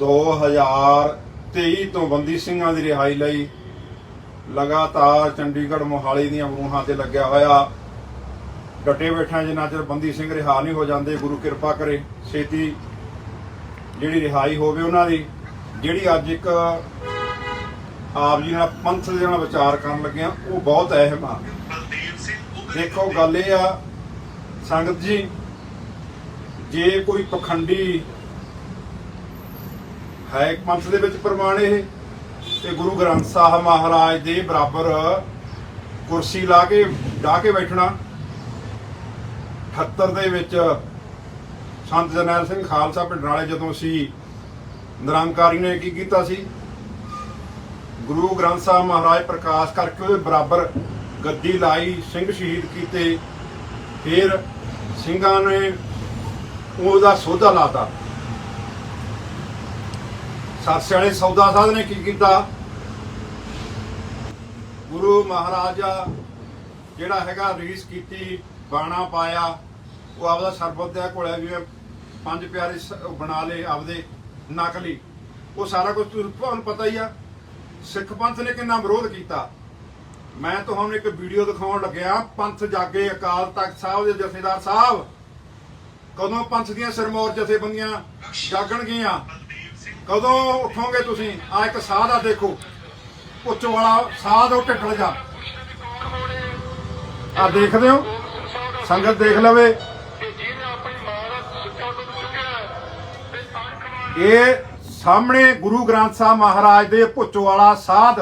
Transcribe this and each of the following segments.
2023 ਤੋਂ ਬੰਦੀ ਸਿੰਘਾਂ ਦੀ ਰਿਹਾਈ ਲਈ ਲਗਾਤਾਰ ਚੰਡੀਗੜ੍ਹ ਮੋਹਾਲੀ ਦੀਆਂ ਰੂਹਾਂ ਤੇ ਲੱਗਿਆ ਹੋਇਆ। ਡਟੇ ਬੈਠਾ ਜਿੰਨਾ ਚਿਰ ਬੰਦੀ ਸਿੰਘ ਰਿਹਾ ਨਹੀਂ ਹੋ ਜਾਂਦੇ ਗੁਰੂ ਕਿਰਪਾ ਕਰੇ ਛੇਤੀ ਜਿਹੜੀ ਰਿਹਾਈ ਹੋਵੇ ਉਹਨਾਂ ਦੀ ਜਿਹੜੀ ਅੱਜ ਇੱਕ ਆਪ ਜੀ ਨਾਲ ਪੰਥ ਦੇ ਨਾਲ ਵਿਚਾਰ ਕਰਨ ਲੱਗੇ ਆ ਉਹ ਬਹੁਤ ਅਹਿਮ ਆ। ਦੇਖੋ ਗੱਲ ਇਹ ਆ ਸੰਗਤ ਜੀ ਜੇ ਕੋਈ ਪਖੰਡੀ ਹੈ ਪੰਥ ਦੇ ਵਿੱਚ ਪ੍ਰਮਾਣ ਇਹ, ਤੇ ਗੁਰੂ ਗ੍ਰੰਥ ਸਾਹਿਬ ਮਹਾਰਾਜ ਦੇ ਬਰਾਬਰ ਕੁਰਸੀ ਲਾ ਕੇ ਢਾ ਕੇ ਬੈਠਣਾ। 78 ਦੇ ਵਿੱਚ ਸੰਤ ਜਰਨੈਲ ਸਿੰਘ ਖਾਲਸਾ ਪਿੰਡ ਨਾਲੇ ਜਦੋਂ ਸੀ ਨਿਰੰਕਾਰੀ ਨੇ ਕੀ ਕੀਤਾ ਸੀ, ਗੁਰੂ ਗ੍ਰੰਥ ਸਾਹਿਬ ਮਹਾਰਾਜ ਪ੍ਰਕਾਸ਼ ਕਰਕੇ ਉਹਦੇ ਬਰਾਬਰ ਗੱਦੀ ਲਾਈ, ਸਿੰਘ ਸ਼ਹੀਦ ਕੀਤੇ। ਫਿਰ ਸਿੰਘਾਂ ਨੇ ਉਹਦਾ ਸੋਧਾ ਲਾਤਾ ਸਰਸੇ ਵਾਲੇ ਸੌਦਾ ਸਾਧ ਨੇ ਕੀ ਕੀਤਾ? ਗੁਰੂ ਮਹਾਰਾਜਾ ਜਿਹੜਾ ਹੈਗਾ ਰੀਸ ਕੀਤੀ, ਬਾਣਾ ਪਾਇਆ, ਉਹ ਆਪਦਾ ਸਰਬਤ ਦੇ ਕੋਲੇ ਜਿਵੇਂ ਪੰਜ ਪਿਆਰੇ ਬਣਾ ਲਏ ਆਪਦੇ ਨਕਲੀ ਉਹ ਸਾਰਾ ਕੁਝ ਤੁਹਾਨੂੰ ਪਤਾ ਹੀ ਆ, ਸਿੱਖ ਪੰਥ ਨੇ ਕਿੰਨਾ ਵਿਰੋਧ ਕੀਤਾ। ਮੈਂ ਤੁਹਾਨੂੰ ਇੱਕ ਵੀਡੀਓ ਦਿਖਾਉਣ ਲੱਗਿਆ, ਪੰਥ ਜਾਗੇ ਅਕਾਲ ਤਖਤ ਸਾਹਿਬ ਦੇ ਜਥੇਦਾਰ ਸਾਹਿਬ। ਕਦੋਂ ਪੰਥ ਦੀਆਂ ਸਿਰਮੌਰ ਜਥੇਬੰਦੀਆਂ ਜਾਗਣਗੀਆਂ? ਕਦੋਂ ਉਠੋਗੇ ਤੁਸੀਂ? ਆ ਇੱਕ ਸਾਧ ਆ ਦੇਖੋ। ਉੱਚ ਵਾਲਾ ਸਾਧ ਉਹ ਢਿੱਠਲ ਜਾ। ਆ ਦੇਖਦੇ ਹੋ? ਸੰਗਤ ਦੇਖ ਲਵੇ। ਇਹ ਸਾਹਮਣੇ ਗੁਰੂ ਗ੍ਰੰਥ ਸਾਹਿਬ ਮਹਾਰਾਜ ਦੇ ਭੁੱਚੋ ਵਾਲਾ ਸਾਧ।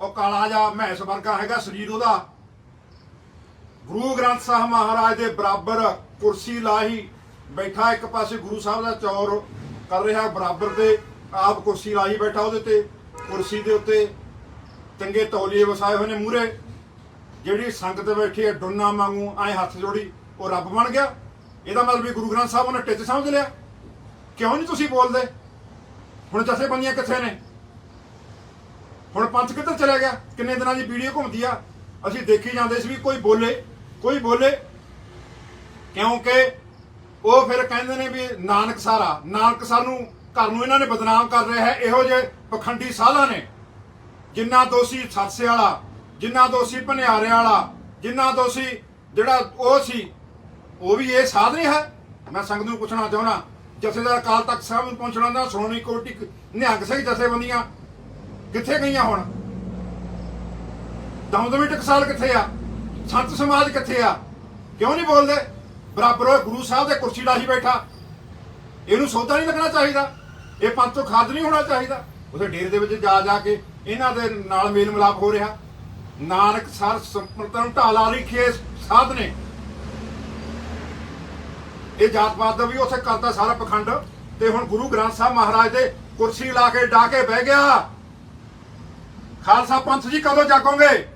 ਉਹ ਕਾਲਾ ਜਾ ਮਹਿਸ ਵਰਗਾ ਹੈਗਾ ਸਰੀਰ ਉਹਦਾ। ਗੁਰੂ ਗ੍ਰੰਥ ਸਾਹਿਬ ਮਹਾਰਾਜ ਦੇ ਬਰਾਬਰ ਕੁਰਸੀ ਲਾਹੀ ਬੈਠਾ ਇੱਕ ਪਾਸੇ ਗੁਰੂ ਸਾਹਿਬ ਦਾ ਚੌਰ। ਕਰ ਰਿਹਾ ਬਰਾਬਰ ਤੇ ਆਪ ਕੁਰਸੀ ਲਾਹੀ ਬੈਠਾ ਉਹਦੇ ਤੇ, ਕੁਰਸੀ ਦੇ ਉੱਤੇ ਚੰਗੇ ਤੌਲੀਏ ਵਸਾਏ ਹੋਏ ਨੇ ਮੂਰੇ ਜਿਹੜੀ ਸੰਗਤ ਬੈਠੀ ਹੈ, ਡੁੰਨਾ ਵਾਂਗੂ ਐ ਹੱਥ ਜੋੜੀ, ਉਹ ਰੱਬ ਬਣ ਗਿਆ। ਇਹਦਾ ਮਤਲਬ ਵੀ ਗੁਰੂ ਗ੍ਰੰਥ ਸਾਹਿਬ ਉਹਨੇ ਟਿੱਚ ਸਮਝ ਲਿਆ। ਕਿਉਂ ਨਹੀਂ ਤੁਸੀਂ ਬੋਲਦੇ? ਹੁਣ ਜਥੇਬੰਦੀਆਂ ਕਿੱਥੇ ਨੇ? ਹੁਣ ਪੰਥ ਕਿੱਧਰ ਚਲਾ ਗਿਆ? ਕਿੰਨੇ ਦਿਨਾਂ ਦੀ ਵੀਡੀਓ ਘੁੰਮਦੀ ਆ? ਅਸੀਂ ਦੇਖੀ ਜਾਂਦੇ ਸੀ ਵੀ ਕੋਈ ਬੋਲੇ ਕੋਈ ਬੋਲੇ। ਕਿਉਂਕਿ ਉਹ ਫਿਰ ਕਹਿੰਦੇ ਨੇ ਵੀ ਨਾਨਕ ਸਾਰਾ, ਨਾਨਕ ਸਾਨੂੰ ਘਰ ਨੂੰ ਇਹਨਾਂ ਨੇ ਬਦਨਾਮ ਕਰ ਰਿਹਾ ਹੈ। ਇਹੋ ਜਿਹੇ ਪਖੰਡੀ ਸਾਧਾਂ ਨੇ, ਜਿੰਨਾ ਦੋਸ਼ੀ ਸਾਸੇ ਵਾਲਾ, ਜਿੰਨਾ ਦੋਸ਼ੀ ਭਨਿਆਰੇ ਵਾਲਾ, ਜਿੰਨਾ ਦੋਸ਼ੀ ਜਿਹੜਾ ਉਹ ਸੀ, ਉਹ ਵੀ ਇਹ ਸਾਧ ਨਹੀਂ ਹੈ। ਮੈਂ ਸੰਗਤ ਨੂੰ ਪੁੱਛਣਾ ਚਾਹੁੰਦਾ, ਜਥੇਦਾਰ ਅਕਾਲ ਤਖਤ ਸਾਹਿਬ ਨੂੰ ਪਹੁੰਚਣਾ ਦਾ ਸ਼੍ਰੋਮਣੀ ਕਮੇਟੀ ਨਿਹੰਗ ਸਿੰਘ ਜਥੇਬੰਦੀਆਂ ਕਿੱਥੇ ਗਈਆਂ ਹੁਣ? ਦਮਦਮੀ ਟਕਸਾਲ ਕਿੱਥੇ ਆ? ਸੰਤ ਸਮਾਜ ਕਿੱਥੇ ਆ? ਕਿਉਂ ਨਹੀਂ ਬੋਲਦੇ? ਬਰਾਬਰ ਉਹ ਗੁਰੂ ਸਾਹਿਬ ਦੇ ਕੁਰਸੀ ਲਾਹੀ ਬੈਠਾ। ਇਹਨੂੰ ਸੌਦਾ ਨਹੀਂ ਲੱਗਣਾ ਚਾਹੀਦਾ। ਇਹ ਪੰਥ ਤੋਂ ਖਾਦ ਨਹੀਂ ਹੋਣਾ ਚਾਹੀਦਾ। ਉਹਦੇ ਡੇਰੇ ਦੇ ਵਿੱਚ ਜਾ ਜਾ ਕੇ ਇਹਨਾਂ ਦੇ ਨਾਲ ਮੇਲ ਮਿਲਾਪ ਹੋ ਰਿਹਾ। ਨਾਨਕ ਸਰ ਸੰਪਰਦਾਇ ਢਾਲਾ ਲਿਖੇ ਸਾਧ ਨੇ ਇਹ ਜਾਤ ਪਾਤ ਦਾ ਵੀ ਉੱਥੇ ਕਰਦਾ ਸਾਰਾ ਪਖੰਡ। ਤੇ ਹੁਣ ਗੁਰੂ ਗ੍ਰੰਥ ਸਾਹਿਬ ਮਹਾਰਾਜ ਦੇ ਕੁਰਸੀ ਲਾ ਕੇ ਡਾ ਕੇ ਬਹਿ ਗਿਆ। ਖਾਲਸਾ ਪੰਥ ਜੀ ਕਦੋਂ ਜਾਗੋਗੇ?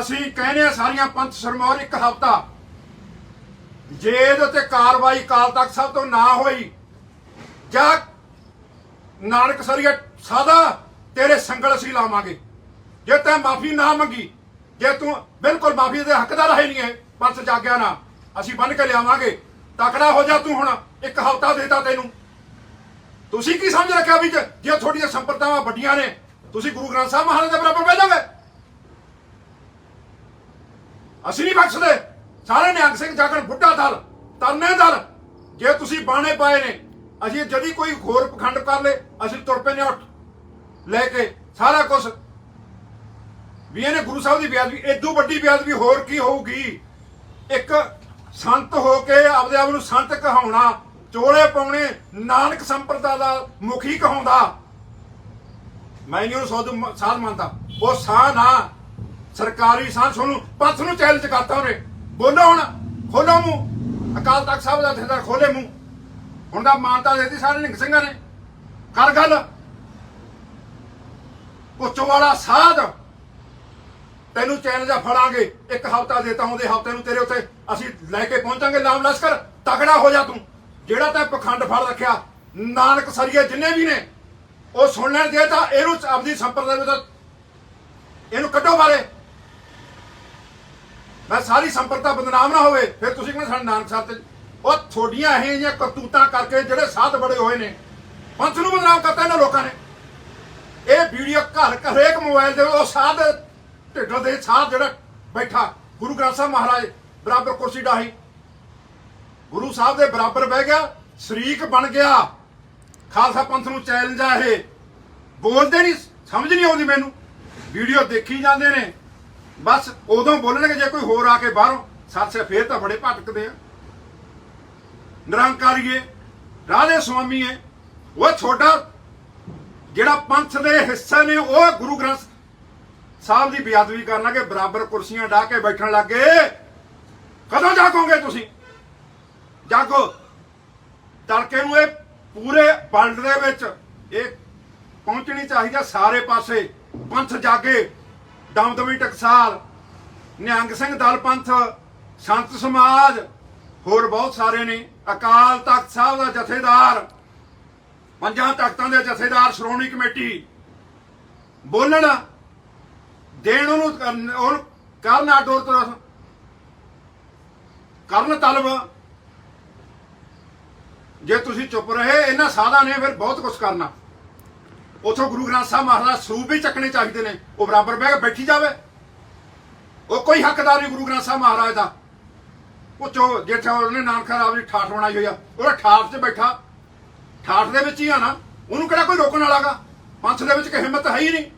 ਅਸੀਂ ਕਹਿੰਦੇ ਆ ਸਾਰੀਆਂ ਪੰਥ ਸਰਮੌਰ ਇੱਕ ਹਫਤਾ। ਜੇ ਇਹਦੇ ਤੇ ਕਾਰਵਾਈ ਕਾਲ ਤੱਕ ਸਭ ਤੋਂ ਨਾ ਹੋਈ, ਜਾਂ ਨਾਨਕ ਸਰੀਆ ਸਾਦਾ ਤੇਰੇ ਸੰਗਲ ਅਸੀਂ ਲਾਵਾਂਗੇ। ਜੇ ਤੈਂ ਮਾਫੀ ਨਾ ਮੰਗੀ, ਜੇ ਤੂੰ ਬਿਲਕੁਲ ਮਾਫੀ ਦੇ ਹੱਕਦਾਰ ਹੈ ਨਹੀਂ ਹੈ, ਪੰਥ ਜਾਗਿਆ ਨਾ, ਅਸੀਂ ਬੰਨ ਕੇ ਲਿਆਵਾਂਗੇ। ਤਕੜਾ ਹੋ ਜਾ ਤੂੰ ਹੁਣ, ਇੱਕ ਹਫਤਾ ਦੇਤਾ ਤੈਨੂੰ। ਤੁਸੀਂ ਕੀ ਸਮਝ ਰੱਖਿਆ ਵੀ ਜੇ ਜੇ ਤੁਹਾਡੀਆਂ ਸੰਪਰਦਾਵਾਂ ਵੱਡੀਆਂ ਨੇ, ਤੁਸੀਂ ਗੁਰੂ ਗ੍ਰੰਥ ਸਾਹਿਬ ਮਹਾਰਾਜ ਦੇ ਬਰਾਬਰ ਬਹਿ ਜਾਓਗੇ? ਅਸੀਂ ਨਹੀਂ ਬਖਸ਼ਦੇ। ਸਾਰੇ ਨਿਹੰਗ ਸਿੰਘ ਜਾਗਣ, ਬੁੱਢਾ ਦਲ ਤਰਨੇ ਦਲ, ਜੇ ਤੁਸੀਂ ਬਾਣੇ ਪਾਏ ਨੇ, ਅਸੀਂ ਜਦੀ ਕੋਈ ਹੋਰ ਪਖੰਡ ਕਰ ਲੇ, ਅਸੀਂ ਤੁਰ ਪਏ ਨੇ ਉੱਠ ਲੈ ਕੇ, ਸਾਰਾ ਕੁਝ ਵੀ ਇਹਨੇ ਗੁਰੂ ਸਾਹਿਬ ਦੀ ਬੇਅਦਬੀ ਇਦੋਂ ਵੱਡੀ ਬੇਅਦਬੀ ਹੋਰ ਕੀ ਹੋਊਗੀ? ਇੱਕ ਸੰਤ ਹੋ ਕੇ ਆਪਦੇ ਆਪ ਨੂੰ ਸੰਤ ਕਹਾਉਣਾ, ਚੋਲੇ ਪਾਉਣੇ, ਨਾਨਕ ਸੰਪਰਦਾ ਦਾ ਮੁਖੀ ਕਹਾਉਂਦਾ। ਮੈਂ ਨਹੀਂ ਉਹਨੂੰ ਸਾਧ ਸਾਧ ਮੰਨਦਾ। ਉਹ ਸਾਹ ਨਾ, ਸਰਕਾਰੀ ਸਾਹ ਤੁਹਾਨੂੰ ਪੰਥ ਨੂੰ ਚੈਲੰਜ ਕਰਤਾ ਉਹਨੇ। ਬੋਲੋ ਹੁਣ, ਖੋਲੋ ਮੂੰਹ। ਅਕਾਲ ਤਖਤ ਸਾਹਿਬ ਦਾ ਜਥੇਦਾਰ ਖੋਲੇ ਮੂੰਹ। ਹੁਣ ਦਾ ਮਾਨਤਾ ਦੇਤੀ ਸਾਰੇ ਨਿੰਗ ਸਿੰਘਾਂ ਨੇ। ਕਰ ਗੱਲ। ਪੁੱਛੋ ਵਾਲਾ ਸਾਧ। ਤੈਨੂੰ ਚੈਨ ਆ ਫੜਾਂਗੇ। ਇੱਕ ਹਫਤਾ ਦੇਤਾ ਹੁੰਦੇ ਹਫ਼ਤੇ ਨੂੰ ਤੇਰੇ ਉੱਤੇ ਅਸੀਂ ਲੈ ਕੇ ਪਹੁੰਚਾਂਗੇ, ਲਾਮ ਲਸ਼ਕਰ। ਤਗੜਾ ਹੋ ਜਾ ਤੂੰ। ਜਿਹੜਾ ਤੈਂ ਪਖੰਡ ਫੜ ਰੱਖਿਆ, ਨਾਨਕ ਸਰੀਏ ਜਿੰਨੇ ਵੀ ਨੇ, ਉਹ ਸੁਣ ਲੈਣ ਦੇ ਤਾਂ ਇਹਨੂੰ ਆਪਦੀ ਸੰਪਰਦਾ ਵਿੱਚ ਇਹਨੂੰ ਕੱਢੋ ਬਾਰੇ। ਮੈਂ ਸਾਰੀ ਸੰਪਰਦਾ ਬਦਨਾਮ ਨਾ ਹੋਵੇ, ਫਿਰ ਤੁਸੀਂ ਕਹਿੰਦੇ ਸਾਡੇ ਨਾਨਕ ਸਾਹਿਬ ਤੇ ਉਹ ਥੋਡੀਆਂ ਇਹ ਜਿਹੀਆਂ ਕਰਤੂਤਾਂ ਕਰਕੇ ਜਿਹੜੇ ਸਾਧ ਬੜੇ ਹੋਏ ਨੇ, ਪੰਥ ਨੂੰ ਬਦਨਾਮ ਕਰਤਾ ਇਹਨਾਂ ਲੋਕਾਂ ਨੇ। ਇਹ ਵੀਡੀਓ ਘਰ ਹਰੇਕ ਮੋਬਾਈਲ ਦੇ ਉਹ ਸਾਧ ਢਿੱਡੋਂ ਦੇ ਸਾਧ ਜਿਹੜਾ ਬੈਠਾ, ਗੁਰੂ ਗ੍ਰੰਥ ਸਾਹਿਬ ਮਹਾਰਾਜ, ਬਰਾਬਰ ਕੁਰਸੀ ਡਾਹੀ। ਗੁਰੂ ਸਾਹਿਬ ਦੇ ਬਰਾਬਰ ਬਹਿ ਗਿਆ, ਸ਼ਰੀਕ ਬਣ ਗਿਆ। ਖਾਲਸਾ ਪੰਥ ਨੂੰ ਚੈਲੰਜ ਆ ਇਹ। ਬੋਲਦੇ ਨਹੀਂ, ਸਮਝ ਨਹੀਂ ਆਉਂਦੀ ਮੈਨੂੰ। ਵੀਡੀਓ ਦੇਖੀ ਜਾਂਦੇ ਨੇ। ਬਸ ਉਦੋਂ ਬੋਲਣਗੇ ਜੇ ਕੋਈ ਹੋਰ ਆ ਕੇ ਬਾਹਰੋਂ ਸੱਚ ਫੇਰ ਤਾਂ ਬੜੇ ਭਟਕਦੇ ਆ। ਨਿਰੰਕਾਰੀਏ, ਰਾਧੇ ਸੁਆਮੀਏ, ਉਹ ਛੋਟਾ ਜਿਹੜਾ ਪੰਥ ਦੇ ਹਿੱਸੇ ਨੇ, ਉਹ ਗੁਰੂ ਗ੍ਰੰਥ ਸਾਹਿਬ ਦੀ ਬੇਅਦਬੀ ਕਰਨ ਲੱਗੇ ਬਰਾਬਰ ਕੁਰਸੀਆਂ ਢਾ ਕੇ ਬੈਠਣ ਲੱਗੇ। ਕਦੋਂ ਜਾਗੋਗੇ ਤੁਸੀਂ? ਜਾਗੋ। ਤੜਕੇ ਨੂੰ ਇਹ ਪੂਰੇ ਵਰਲਡ ਦੇ ਵਿੱਚ ਇਹ ਪਹੁੰਚਣੀ ਚਾਹੀਦੀ ਆ, ਸਾਰੇ ਪਾਸੇ ਪੰਥ ਜਾਗੇ। ਦਮਦਮੀ ਟਕਸਾਲ, ਨਿਹੰਗ ਸਿੰਘ ਦਲ ਪੰਥ, ਸੰਤ ਸਮਾਜ, ਹੋਰ ਬਹੁਤ ਸਾਰੇ ਨੇ। ਅਕਾਲ ਤਖਤ ਸਾਹਿਬ ਦਾ ਜਥੇਦਾਰ, ਪੰਜਾਂ ਤਖਤਾਂ ਦੇ ਜਥੇਦਾਰ, ਸ਼੍ਰੋਮਣੀ ਕਮੇਟੀ। ਬੋਲਣ, ਦੇਣ ਉਹਨੂੰ ਕਰਨ- ਉਹਨੂੰ ਕਰਨ ਆਡੋਰ ਤੋਂ ਕਰਨ ਤਲਬ। ਜੇ ਤੁਸੀਂ ਚੁੱਪ ਰਹੇ ਇਹਨਾਂ ਸਾਧਾਂ ਨੇ, ਫਿਰ ਬਹੁਤ ਕੁਝ ਕਰਨਾ। ਉਥੋਂ ਗੁਰੂ ਗ੍ਰੰਥ ਸਾਹਿਬ ਮਹਾਰਾਜ ਸਰੂਪ ਵੀ ਚੱਕਣੇ ਚਾਹੀਦੇ ਨੇ। ਉਹ ਬਰਾਬਰ ਬਹਿ ਕੇ ਬੈਠੀ ਜਾਵੇ। ਉਹ ਕੋਈ ਹੱਕਦਾਰ ਨਹੀਂ ਗੁਰੂ ਗ੍ਰੰਥ ਸਾਹਿਬ ਮਹਾਰਾਜ ਦਾ। ਉਹ ਚੋ ਜੇਠਾ ਉਹਨੇ ਨਾਨਕ ਸਾਹਿਬ ਦੀ ਠਾਠ ਬਣਾਈ ਹੋਈ ਆ, ਉਹਦਾ ਠਾਠ 'ਚ ਬੈਠਾ। ਠਾਠ ਦੇ ਵਿੱਚ ਹੀ ਆ ਨਾ, ਉਹਨੂੰ ਕਿਹੜਾ ਕੋਈ ਰੋਕਣ ਵਾਲਾਗਾ ਪੰਥ ਦੇ ਵਿੱਚ ਕੋਈ ਹਿੰਮਤ ਹੈ ਹੀ ਨਹੀਂ।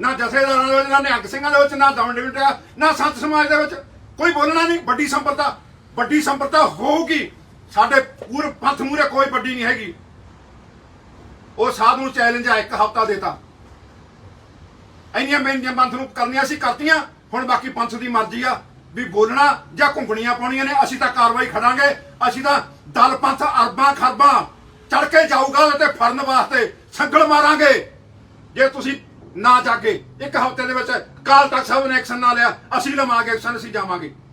ਨਾ ਜਥੇਦਾਰਾਂ ਦੇ ਵਿੱਚ, ਨਾ ਨਿਹੰਗ ਸਿੰਘਾਂ ਦੇ ਵਿੱਚ, ਨਾ ਦਮਨ ਡਿਵਟਾ ਨਾ ਸੰਤ ਸਮਾਜ ਦੇ ਵਿੱਚ। ਕੋਈ ਬੋਲਣਾ ਨਹੀਂ, ਵੱਡੀ ਸੰਪਰਦਾ। ਵੱਡੀ ਸੰਪਰਦਾ ਹੋਊਗੀ। ਸਾਡੇ ਪੂਰ ਪੰਥ ਮੂਰੇ ਕੋਈ ਵੱਡੀ ਨਹੀਂ ਹੈਗੀ। ਉਹ ਸਾਧ ਨੂੰ ਚੈਲੰਜ ਆ, ਇੱਕ ਹਫਤਾ ਦੇਤਾ ਇੰਨੀਆਂ ਮਹਿੰਗੀਆਂ ਪੰਥ ਨੂੰ ਕਰਨੀਆਂ ਸੀ, ਕਰਤੀਆਂ। ਹੁਣ ਬਾਕੀ ਪੰਥ ਦੀ ਮਰਜ਼ੀ ਆ ਵੀ ਬੋਲਣਾ ਜਾਂ ਘੁੰਗਣੀਆਂ ਪਾਉਣੀਆਂ ਨੇ, ਅਸੀਂ ਤਾਂ ਕਾਰਵਾਈ ਖੜਾਂਗੇ। ਅਸੀਂ ਤਾਂ ਦਲ, ਪੰਥ, ਅਰਬਾਂ, ਖਰਬਾਂ ਚੜ ਕੇ ਜਾਊਗਾ ਤੇ ਫੜਨ ਵਾਸਤੇ ਸੰਗਲ ਮਾਰਾਂਗੇ। ਜੇ ਤੁਸੀਂ ਨਾ ਜਾਗੇ, ਇੱਕ ਹਫ਼ਤੇ ਦੇ ਵਿੱਚ ਕਾਲ ਤਖ਼ਤ ਸਾਹਿਬ ਨੇ ਐਕਸ਼ਨ ਨਾ ਲਿਆ, ਅਸੀਂ ਲਵਾਂਗੇ ਐਕਸ਼ਨ ਅਸੀਂ ਜਾਵਾਂਗੇ।